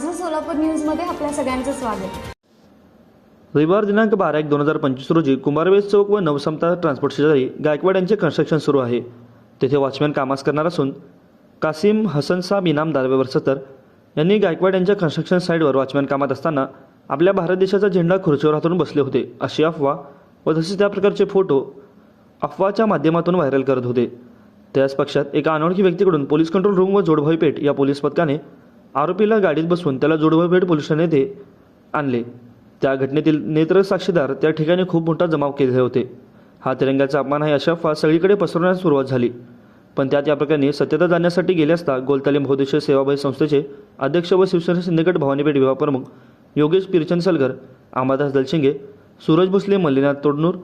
माझं सोलापूर न्यूजमध्ये आपल्या सगळ्यांचं स्वागत. रविवार दिनांक बारा एक दोन हजार पंचवीस रोजी कुंभारवेस चौक व नवसमता ट्रान्सपोर्ट शेजारी गायकवाड यांचे कन्स्ट्रक्शन सुरू आहे. तेथे वॉचमॅन कामास करणार असून कासिम हसन साब इनाम दारवेवर सतर यांनी गायकवाड यांच्या कन्स्ट्रक्शन साईटवर वॉचमॅन कामात असताना आपल्या भारत देशाचा झेंडा खुर्चीवर हातून बसले होते. अशी अफवा व तसेच त्या प्रकारचे फोटो अफवाच्या माध्यमातून व्हायरल करत होते. त्याच पक्षात एका अनोळखी व्यक्तीकडून पोलीस कंट्रोल रूम व जोडभाई पेठ या पोलीस पथकाने आरोपीला गाडीत बसवून त्याला जोडभाई पेठ पोलीस ठाणे येथे आणले. त्या घटनेतील नेत्र साक्षीदार त्या ठिकाणी खूप मोठा जमाव केले होते. हा तिरंग्याचा अपमान आहे अशा फार सगळीकडे पसरवण्यास सुरुवात झाली. पण त्यात या प्रकरणी सत्यता जाणण्यासाठी गेले असता गोलतालीम बहुदेशीय सेवाभावी संस्थेचे अध्यक्ष व शिवसेना सिंदीकेट भवानीपेठ विभागप्रमुख योगेश पिरचंद सलगर अमरदास दलशिंगे सूरज भोसले मल्लीनाथ तोडनूर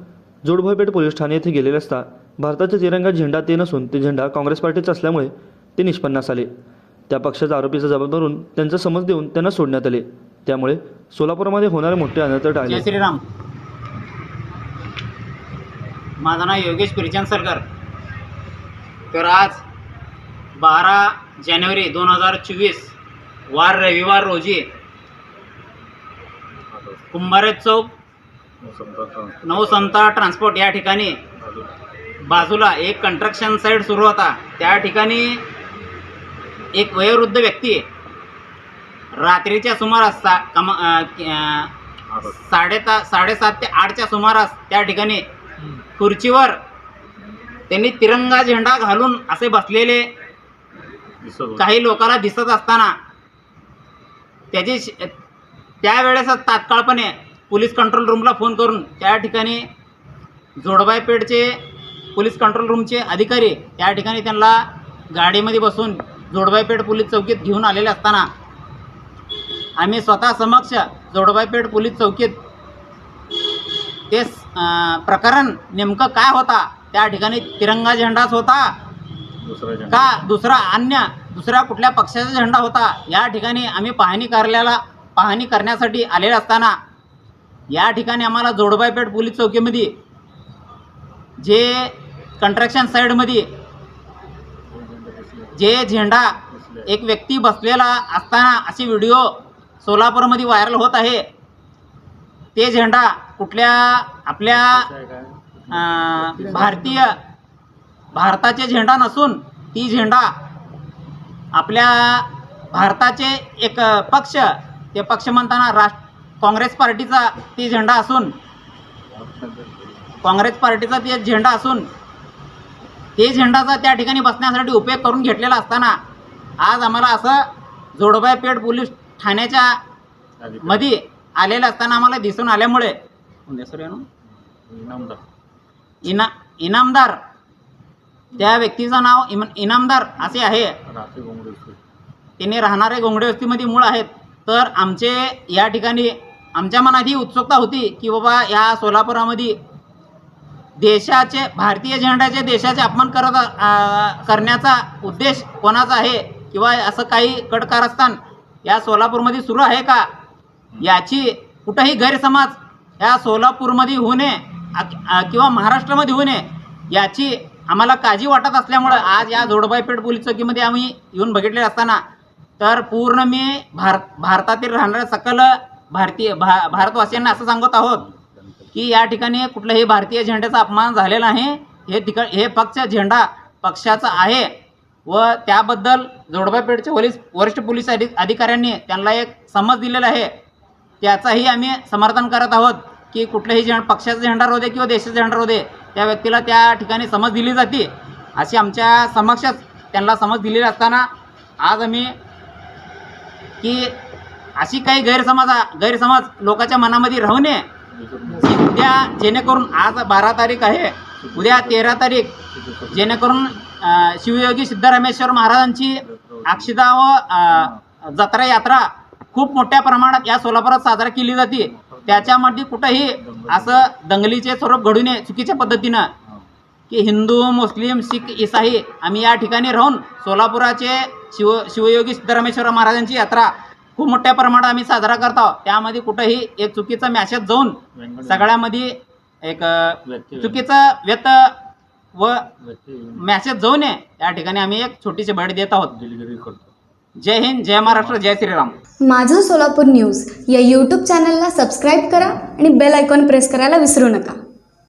जोडभोयपेठ पोलीस ठाणे येथे गेलेले असता भारताचा तिरंगा झेंडा ते नसून ते झेंडा काँग्रेस पार्टीचा असल्यामुळे ते निष्पन्नास आले. त्या पक्षाचा आरोपीचा जबाबदारून त्यांचा समज देऊन त्यांना सोडण्यात आले. त्यामुळे सोलापूरमध्ये होणारे मोठे अनर्थ टाळले. जय श्रीराम. माझं नाव योगेश पिरचंद सरकार. तर आज बारा जानेवारी दोन हजार चोवीस वार रविवार रोजी कुंभारे चौक नवसंता ट्रान्सपोर्ट या ठिकाणी बाजूला एक कंस्ट्रक्शन साईट सुरू होता. त्या ठिकाणी एक वयोवृद्ध व्यक्ती रात्रीच्या सुमारास सा कमा साडेता साडेसात ते आठच्या सुमारास त्या ठिकाणी खुर्चीवर त्यांनी तिरंगा झेंडा घालून असे बसलेले काही लोकांना दिसत असताना त्याची त्यावेळेस तात्काळपणे पोलीस कंट्रोल रूमला फोन करून त्या ठिकाणी जोडबाईपेठचे पोलीस कंट्रोल रूमचे अधिकारी त्या ठिकाणी त्यांना गाडीमध्ये बसून जोडबाईपेठ पोलीस चौकीत घेऊन आलेले असताना आम्ही स्वतः समक्ष जोडबाईपेठ पोलीस चौकीत ते प्रकरण नेमकं काय होता त्या ठिकाणी तिरंगा झेंडाच होता का दुसरा अन्य दुसऱ्या कुठल्या पक्षाचा झेंडा होता या ठिकाणी आम्ही पाहणी कार्यालयाला पाहणी करण्यासाठी आलेले असताना या ठिकाणी आम्हाला जोडबाईपेठ पोलीस चौकीमध्ये जे कंस्ट्रक्शन साईडमध्ये जे झेंडा एक व्यक्ती बसलेला असताना असे व्हिडिओ सोलापूरमध्ये व्हायरल होत आहे ते झेंडा कुठल्या आपल्या भारतीय भारताचे झेंडा नसून ती झेंडा आपल्या भारताचे एक पक्ष ते पक्ष म्हणताना राष्ट्र काँग्रेस पार्टीचा ती झेंडा असून काँग्रेस पार्टीचा ते झेंडा असून ते झेंडाचा त्या ठिकाणी बसण्यासाठी उपयोग करून घेतलेला असताना आज आम्हाला असं जोडबाई पेठ पोलीस ठाण्याच्या मध्ये आलेलं असताना आम्हाला दिसून आल्यामुळे सर इना इनामदार. त्या व्यक्तीचं नाव इम इनामदार असे आहे. त्यांनी राहणारे गोंगडे वस्तीमध्ये मूळ आहेत. तर आमचे या ठिकाणी आमच्या मनात ही उत्सुकता होती की बाबा या सोलापुरामध्ये देशाचे भारतीय झेंड्याचे देशाचे अपमान करत करण्याचा उद्देश कोणाचा आहे? किंवा असं काही कडकारस्थान या सोलापूरमध्ये सुरू आहे का? याची कुठंही गैरसमज या सोलापूरमध्ये होऊ नये किंवा महाराष्ट्रामध्ये होऊ नये याची आम्हाला काळजी वाटत असल्यामुळं आज या जोडबाईपेठ पोलीस चौकीमध्ये आम्ही येऊन बघितले असताना तर पूर्ण मी भार भारतातील राहणाऱ्या सकल भारतीय भा भारतवासियांना असं सांगत आहोत की या ठिकाणी कुठल्याही भारतीय झेंड्याचा अपमान झालेला आहे. हे ठिका हे पक्ष झेंडा पक्षाचा आहे. व त्याबद्दल जोडबापेठचे पोलीस वरिष्ठ पोलीस अधि अधिकाऱ्यांनी त्यांना एक समज दिलेला आहे. त्याचाही आम्ही समर्थन करत आहोत की कुठल्याही झेंड पक्षाचा झेंडा राहू दे किंवा देशाचा झेंडा राहू दे त्या व्यक्तीला त्या ठिकाणी समज दिली जाते. अशी आमच्या समक्षच त्यांना समज दिलेली असताना आज आम्ही की अशी काही गैरसमज गैरसमज लोकांच्या मनामध्ये राहू नये. उद्या जेणेकरून आज बारा तारीख आहे उद्या तेरा तारीख. जेणेकरून शिवयोगी सिद्धरामेश्वर महाराजांची अक्षदा व जत्रा यात्रा खूप मोठ्या प्रमाणात या सोलापुरात साजरा केली जाते. त्याच्यामध्ये कुठंही असं दंगलीचे स्वरूप घडू नये चुकीच्या पद्धतीनं. की हिंदू मुस्लिम शीख इसाई आम्ही या ठिकाणी राहून सोलापुराचे शिव शिवयोगी सिद्धरामेश्वर महाराजांची यात्रा खूप मोठ्या प्रमाणात आम्ही साजरा करतो. त्यामध्ये कुठंही एक चुकीचा मॅसेज जाऊन सगळ्यामध्ये एक चुकीचं व्यत व मॅसेज जाऊ नये. या ठिकाणी आम्ही एक छोटीशी भेट देत आहोत. जय हिंद जय महाराष्ट्र जय श्रीराम. माझं सोलापूर न्यूज या यूट्यूब चॅनलला सबस्क्राईब करा आणि बेल आयकॉन प्रेस करायला विसरू नका.